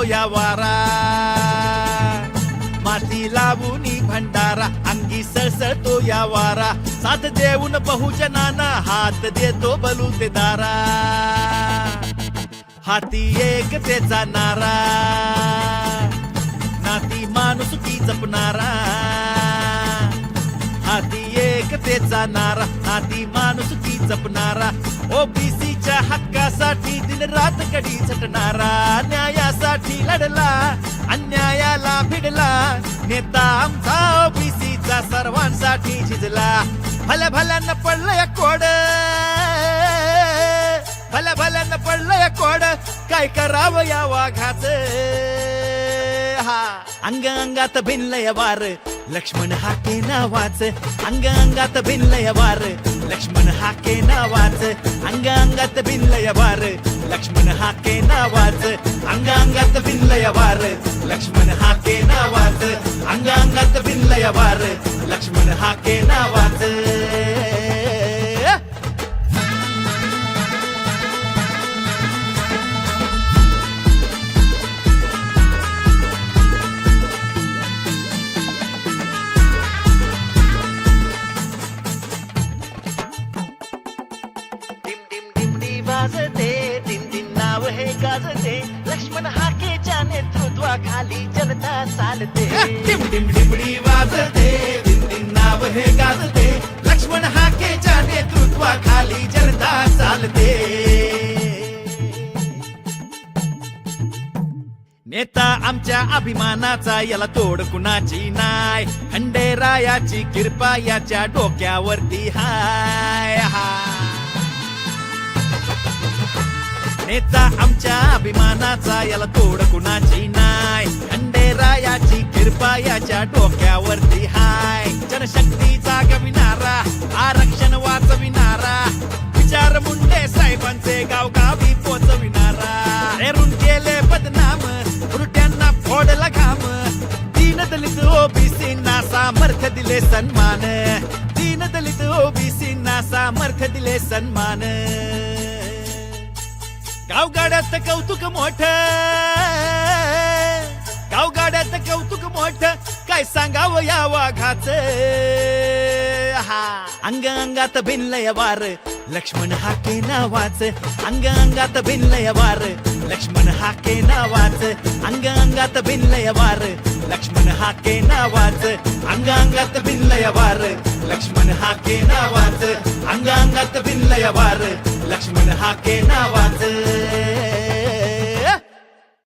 या वारा. माती लावूनी भंडारा अंगी सळसळतो या वारा. साथ देऊन बहुजनाना हात देतो बलू ते दारा. हाती एक त्याचा नारा. नाती माणुसकी जपणारा. हाती एक त्याचा नारा. हाती माणुसकी जपणारा. ओबीसीच्या हक्कासाठी दिन रात कडी झटणारा न्यायासाठी लढला अन्यायाला भिडला. नेता आमचा ओबीसीचा सर्वांसाठी झिजला. भल्या भल्यानं पडलंय कोड. भल्या भल्यानं पडलंय कोड. काय करावं या वाघात हा. अंग अंगात भिनलय वार. लक्ष्मण हाके नावाच. अंग अंगात भिनलय वार. लक्ष्मण हाके नावाच अंग अंगात भिनलय वार लक्ष्मण हाके नावाच अंग अंगात भिनलय वार लक्ष्मण हाके नावाच अंग अंगात भिनलय वार लक्ष्मण हाके नावाच गाजते दिन दिन नाव हे गाजते. लक्ष्मण हाकेच्या नेतृत्वाखाली जनता चालते. डिम डिमडी वाजते दिन दिन नाव हे गाजते. लक्ष्मण हाकेच्या नेतृत्वाखाली जनता चालते. नेता आमच्या अभिमानाचा याला तोड कुणाची नाय? खंडेरायाची कृपा याच्या डोक्यावरती हाय हा नेता आमच्या अभिमानाचा याला तोड कुणाची नाय. खंडेरायाची कृपा याच्या डोक्यावरती हाय. जनशक्तीचा गविणारा आरक्षण वाचविणारा. विचार मुंडे साहेबांचे गावगावी पोचविणारा. हेरून केले बदनाम रुट्यांना फोडला घाम. तीन दलित ओबीसींना सामर्थ्य दिले सन्मान. तीन दलित ओबीसींना सामर्थ्य दिले सन्मान. गाड्यात कौतुक मोठ. गावगाड्यात कौतुक मोठ. काय सांगावं या वाघाच? हा अंग अंगात भिनलय वार. लक्ष्मण हाके नावाच. अंग अंगात भिनलय वार. लक्ष्मण हाके नावाच. अंग अंगात भिनलय वार. लक्ष्मण हाके नावाच. अंग अंगात भिनलय वार. लक्ष्मण हाके नावाच. अंग अंगात भिनलय वार. लक्ष्मण हाके नावाच.